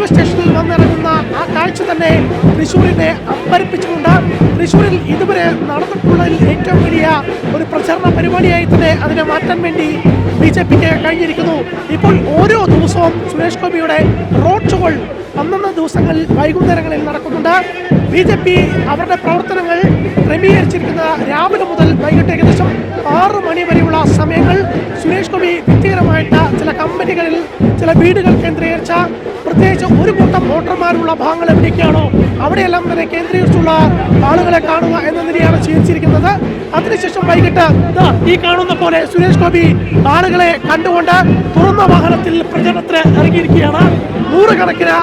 Railway സ്റ്റേഷനിൽ വന്നിറങ്ങുന്ന ആ കാഴ്ച തന്നെ തൃശ്ശൂരിനെ അമ്പരിപ്പിച്ചുകൊണ്ട് തൃശ്ശൂരിൽ ഇതുവരെ നടന്നിട്ടുള്ളതിൽ ഏറ്റവും വലിയ ഒരു പ്രചരണ പരിപാടിയായി തന്നെ അതിനെ മാറ്റാൻ വേണ്ടി ബി ജെ പിക്ക് കഴിഞ്ഞിരിക്കുന്നു. ഇപ്പോൾ ഓരോ ദിവസവും സുരേഷ് ഗോപിയുടെ റോഡ് ഷോകൾ അന്നന്ന ദിവസങ്ങളിൽ വൈകുന്നേരങ്ങളിൽ നടക്കുന്നുണ്ട്. ബി ജെ പി അവരുടെ പ്രവർത്തനങ്ങൾ ക്രമീകരിച്ചിരിക്കുന്ന രാവിലെ മുതൽ വൈകിട്ട് ഏകദേശം ആറ് മണി വരെയുള്ള സമയങ്ങൾ സുരേഷ് ഗോപി വ്യക്തിപരമായിട്ട് ചില കമ്പനികളിൽ ചില വീടുകൾ കേന്ദ്രീകരിച്ച പ്രത്യേകിച്ച് ഒരു കൂട്ടം വോട്ടർമാരുള്ള ഭാഗങ്ങൾ എവിടെയൊക്കെയാണോ അവിടെയെല്ലാം തന്നെ കേന്ദ്രീകരിച്ചുള്ള ആളുകളെ കാണുക എന്ന നിലയാണ് സ്വീകരിച്ചിരിക്കുന്നത് അതിനുശേഷം വൈകിട്ട് ഈ കാണുന്ന പോലെ സുരേഷ് ഗോപി ആളുകളെ കണ്ടുകൊണ്ട് തുറന്ന വാഹനത്തിൽ പ്രചരണത്തിന് ഇറങ്ങിയിരിക്കുകയാണ്. നൂറുകണക്കിന്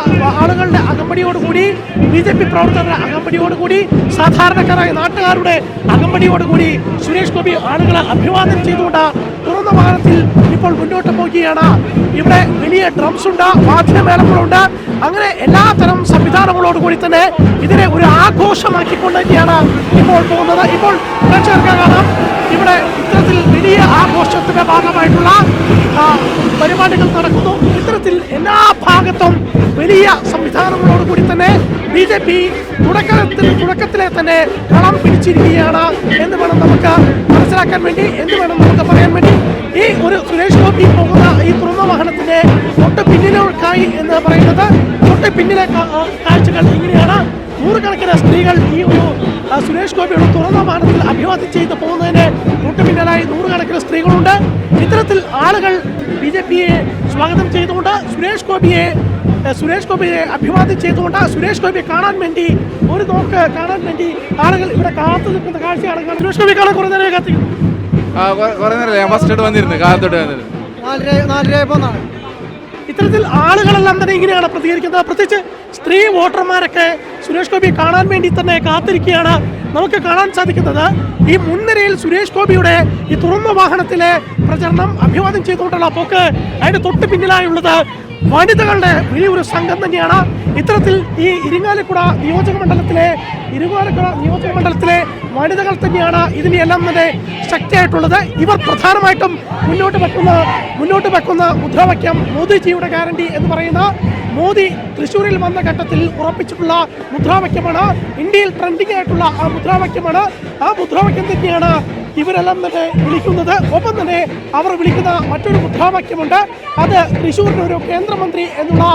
ആളുകളുടെ അകമ്പടിയോടുകൂടി ബി ജെ പി പ്രവർത്തകരുടെ അകമ്പടിയോടുകൂടി സാധാരണക്കാരായ നാട്ടുകാരുടെ അകമ്പടിയോടുകൂടി സുരേഷ് ഗോപി ആളുകളെ അഭിവാദ്യം ചെയ്തുകൊണ്ട് തുറന്ന വാഹനത്തിൽ ഇപ്പോൾ മുന്നോട്ട് പോകുകയാണ് ഇവിടെ വലിയ ഡ്രംസ് ഉണ്ട് വാദ്യമേളങ്ങളുണ്ട് അങ്ങനെ എല്ലാത്തരം സംവിധാനങ്ങളോട് കൂടി തന്നെ ഇതിനെ ഒരു ആഘോഷമാക്കിക്കൊണ്ട് തന്നെയാണ് ഇപ്പോൾ പോകുന്നത്. ഇപ്പോൾ കാണാം ഇവിടെ ഇത്തരത്തിൽ വലിയ ആഘോഷത്തിന്റെ ഭാഗമായിട്ടുള്ള പരിപാടികൾ നടക്കുന്നു. ഇത്തരത്തിൽ എല്ലാ ഭാഗത്തും വലിയ സംവിധാനങ്ങളോട് കൂടി തന്നെ ബി ജെ പി തുടക്കത്തിൽ തുടക്കത്തിലെ തന്നെ കളം പിടിച്ചിരിക്കുകയാണ് എന്ന് വേണം നമുക്ക് മനസ്സിലാക്കാൻ വേണ്ടി എന്ന് വേണം നമുക്ക് പറയാൻ വേണ്ടി. ഗോപി പോകുന്ന ഈ തുറന്ന വാഹനത്തിന്റെ തൊട്ട് പിന്നിലേക്കായി എന്ന് പറയുന്നത് തൊട്ട് പിന്നിലെ കാഴ്ചകൾ ഇങ്ങനെയാണ്. നൂറുകണക്കിന് സ്ത്രീകൾ ഈ ഒരു സുരേഷ് ഗോപിയുടെ തുറന്ന വാഹനത്തിൽ അഭിവാദ്യം ചെയ്ത് പോകുന്നതിന് തൊട്ട് പിന്നിലായി നൂറുകണക്കിന് സ്ത്രീകളുണ്ട്. ഇത്തരത്തിൽ ആളുകൾ ബി ജെ പിയെ സ്വാഗതം ചെയ്തുകൊണ്ട് സുരേഷ് ഗോപിയെ സുരേഷ് ഗോപിയെ അഭിവാദ്യം ചെയ്തുകൊണ്ട് സുരേഷ് ഗോപിയെ കാണാൻ വേണ്ടി ഒരു നോക്ക് കാണാൻ വേണ്ടി ആളുകൾ ഇവിടെ കാത്തു നിൽക്കുന്ന കാഴ്ചയാണ് സുരേഷ് ഗോപി കാണാൻ കുറേ നേരം കാത്തിരിക്കുന്നു. കുറേ നേരം ഫസ്റ്റ് വന്നിരുന്നു കാത്തോട്ട് വന്നിരുന്നു. ഇത്തരത്തിൽ ആളുകളെല്ലാം തന്നെ ഇങ്ങനെയാണ് പ്രതികരിക്കുന്നത്. പ്രത്യേകിച്ച് സ്ത്രീ വോട്ടർമാരൊക്കെ സുരേഷ് ഗോപിയെ കാണാൻ വേണ്ടി തന്നെ കാത്തിരിക്കുകയാണ് നമുക്ക് കാണാൻ സാധിക്കുന്നത്. ഈ മുൻനിരയിൽ സുരേഷ് ഗോപിയുടെ ഈ തുറന്ന വാഹനത്തിലെ പ്രചരണം അഭിവാദ്യം ചെയ്തുകൊണ്ടുള്ള പോക്ക് അതിന്റെ തൊട്ട് പിന്നിലായുള്ളത് വനിതകളുടെ വലിയൊരു സംഘം തന്നെയാണ്. ഇത്തരത്തിൽ ഈ ഇരിങ്ങാലക്കുട നിയോജക മണ്ഡലത്തിലെ ഇരിങ്ങാലക്കുട നിയോജക മണ്ഡലത്തിലെ വനിതകൾ തന്നെയാണ് ഇതിനെല്ലാം തന്നെ ശക്തിയായിട്ടുള്ളത്. ഇവർ പ്രധാനമായിട്ടും മുന്നോട്ട് വെക്കുന്ന മുന്നോട്ട് വെക്കുന്ന മുദ്രാവാക്യം മോദിജിയുടെ ഗ്യാരണ്ടി എന്ന് പറയുന്ന മോദി തൃശ്ശൂരിൽ വന്ന ഘട്ടത്തിൽ ഉറപ്പിച്ചിട്ടുള്ള മുദ്രാവാക്യമാണ്. ഇന്ത്യയിൽ ട്രെൻഡിംഗ് ആയിട്ടുള്ള ആ മുദ്രാവാക്യമാണ്. ആ മുദ്രാവാക്യം തന്നെയാണ് ഇവരെല്ലാം തന്നെ വിളിക്കുന്നത് ഒപ്പം തന്നെ അവർ വിളിക്കുന്ന മറ്റൊരു മുദ്രാവാക്യമുണ്ട്. അത് തൃശ്ശൂരിന്റെ ഒരു കേന്ദ്രമന്ത്രി എന്നുള്ള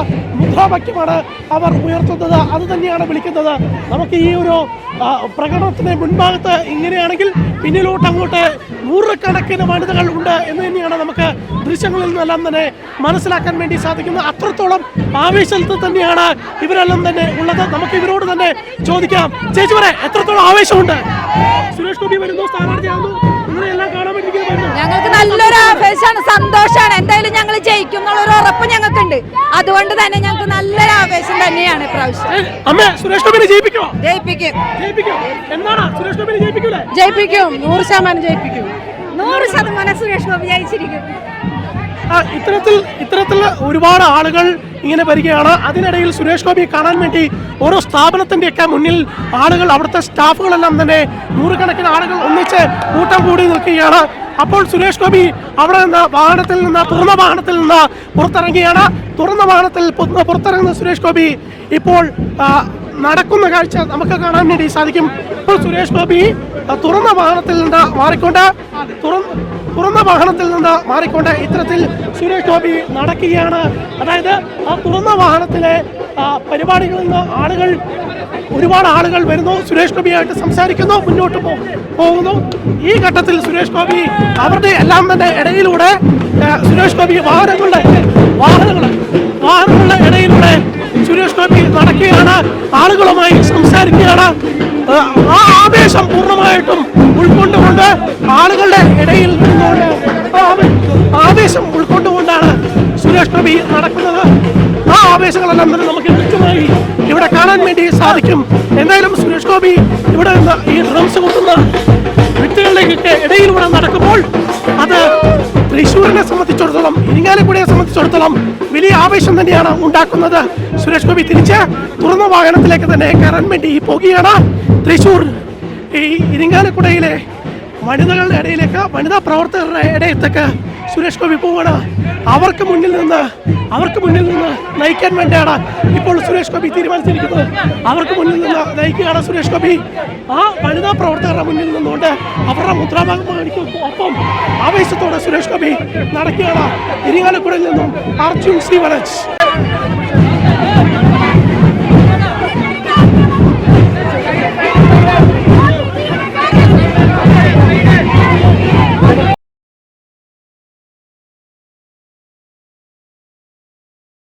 മുദ്രാവാക്യമാണ് അവർ ഉയർത്തുന്നത്. അത് തന്നെയാണ് വിളിക്കുന്നത്. നമുക്ക് ഈ ഒരു പ്രകടനത്തിന് മുൻഭാഗത്ത് ഇങ്ങനെയാണെങ്കിൽ പിന്നിലോട്ട് അങ്ങോട്ട് നൂറുകണക്കിന് വനിതകൾ ഉണ്ട് എന്ന് തന്നെയാണ് നമുക്ക് ദൃശ്യങ്ങളിൽ നിന്നെല്ലാം തന്നെ മനസ്സിലാക്കാൻ വേണ്ടി സാധിക്കുന്നത്. അത്രത്തോളം ആവേശത്തിൽ തന്നെയാണ് ഇവരെല്ലാം തന്നെ ഉള്ളത്. നമുക്ക് ഇവരോട് തന്നെ ചോദിക്കാം. ചേച്ചി പറയാം എത്രത്തോളം ആവേശമുണ്ട്? സുരേഷ് ഗോപി വരുന്നു സ്ഥാനാർത്ഥിയാകുന്നു നിങ്ങളെല്ലാം കാണാൻ ഞങ്ങൾക്ക് നല്ലൊരു ആവേശമാണ് സന്തോഷമാണ്. എന്തായാലും ഞങ്ങൾ ജയിക്കും എന്നുള്ളൊരു ഉറപ്പ് ഞങ്ങൾക്കുണ്ട്. അതുകൊണ്ട് തന്നെ ഞങ്ങൾക്ക് നല്ലൊരു ആവേശം തന്നെയാണ് ഇപ്രാവശ്യം. ഏ, അമ്മേ സുരേഷ് ഗോപിനെ ജയിപ്പിക്കോ? ജയിപ്പിക്കും. ജയിപ്പിക്കോ? എന്നാണ് സുരേഷ് ഗോപിനെ ജയിപ്പിക്കൂലേ? ജയിപ്പിക്കും. നൂറ് ശതമാനം ജയിപ്പിക്കും. നൂറ് ശതമാനം സുരേഷ് ഗോപി ജയിച്ചിരിക്കും. ഇത്തരത്തിൽ ഇത്തരത്തിൽ ഒരുപാട് ആളുകൾ ഇങ്ങനെ വരികയാണ്. അതിനിടയിൽ സുരേഷ് ഗോപിയെ കാണാൻ വേണ്ടി ഓരോ സ്ഥാപനത്തിന്റെയൊക്കെ മുന്നിൽ ആളുകൾ അവിടുത്തെ സ്റ്റാഫുകളെല്ലാം തന്നെ നൂറുകണക്കിന് ആളുകൾ ഒന്നിച്ച് കൂട്ടം കൂടി നിൽക്കുകയാണ്. അപ്പോൾ സുരേഷ് ഗോപി അവിടെ നിന്ന് വാഹനത്തിൽ നിന്ന് തുറന്ന വാഹനത്തിൽ നിന്ന് പുറത്തിറങ്ങിയാണ് തുറന്ന വാഹനത്തിൽ പുറത്തിറങ്ങുന്ന സുരേഷ് ഗോപി ഇപ്പോൾ നടക്കുന്ന കാഴ്ച നമുക്ക് കാണാൻ വേണ്ടി സാധിക്കും. ഇപ്പോൾ സുരേഷ് ഗോപി തുറന്ന വാഹനത്തിൽ നിന്ന് മാറിക്കൊണ്ട് തുറന്ന് തുറന്ന വാഹനത്തിൽ നിന്ന് മാറിക്കൊണ്ട് ഇത്തരത്തിൽ സുരേഷ് ഗോപി നടക്കുകയാണ്. അതായത് ആ തുറന്ന വാഹനത്തിലെ പരിപാടികളിൽ നിന്ന് ആളുകൾ ഒരുപാട് ആളുകൾ വരുന്നു. സുരേഷ് ഗോപിയായിട്ട് സംസാരിക്കുന്നു മുന്നോട്ട് പോകുന്നു. ഈ ഘട്ടത്തിൽ സുരേഷ് ഗോപി അവരുടെ എല്ലാം തന്നെ ഇടയിലൂടെ സുരേഷ് ഗോപി വാഹനങ്ങളുടെ വാഹനങ്ങൾ വാഹനങ്ങളുടെ ഇടയിലൂടെ സുരേഷ് ഗോപി നടക്കുകയാണ്. ആളുകളുമായി സംസാരിക്കുകയാണ്. ആ, ആവേശം പൂർണമായിട്ടും ഉൾക്കൊണ്ടുകൊണ്ട് ആളുകളുടെ ഇടയിൽ നിന്നുകൊണ്ട് ആവേശം ഉൾക്കൊണ്ടുകൊണ്ടാണ് സുരേഷ് ഗോപി നടക്കുന്നത്. ആ ആവേശങ്ങളെല്ലാം തന്നെ നമുക്ക് കൃത്യമായി ഇവിടെ കാണാൻ വേണ്ടി സാധിക്കും. എന്തായാലും സുരേഷ് ഗോപി ഇവിടെ നിന്ന് ഈ ഡ്രംസ് കൊട്ടുന്ന വ്യക്തികളിലേക്ക് ഇടയിലൂടെ നടക്കുമ്പോൾ അത് തൃശ്ശൂരിനെ സംബന്ധിച്ചിടത്തോളം ഇരിങ്ങാലക്കുടയെ സംബന്ധിച്ചിടത്തോളം വലിയ ആവേശം തന്നെയാണ് ഉണ്ടാക്കുന്നത്. സുരേഷ് ഗോപി തിരിച്ച് തുറന്ന വാഹനത്തിലേക്ക് തന്നെ കയറാൻ വേണ്ടി പോകുകയാണ്. തൃശ്ശൂർ ഈ ഇരിങ്ങാലക്കുടയിലെ വനിതകളുടെ ഇടയിലേക്ക് വനിതാ പ്രവർത്തകരുടെ ഇടയത്തേക്ക് സുരേഷ് ഗോപി പോവാണ്. അവർക്ക് മുന്നിൽ നിന്ന് അവർക്ക് മുന്നിൽ നിന്ന് നയിക്കാൻ വേണ്ടിയാണ് ഇപ്പോൾ സുരേഷ് ഗോപി തീരുമാനിച്ചിരിക്കുന്നത്. അവർക്ക് മുന്നിൽ നിന്ന് നയിക്കുകയാണ് സുരേഷ് ഗോപി. ആ വനിതാ പ്രവർത്തകരുടെ മുന്നിൽ നിന്നുകൊണ്ട് അവരുടെ മുദ്രാവാക്യം ഒപ്പം ആവേശത്തോടെ സുരേഷ് ഗോപി നടക്കുകയാണ്. ഇരിങ്ങാലക്കുടയിൽ നിന്നും അർജുൻ വലജ്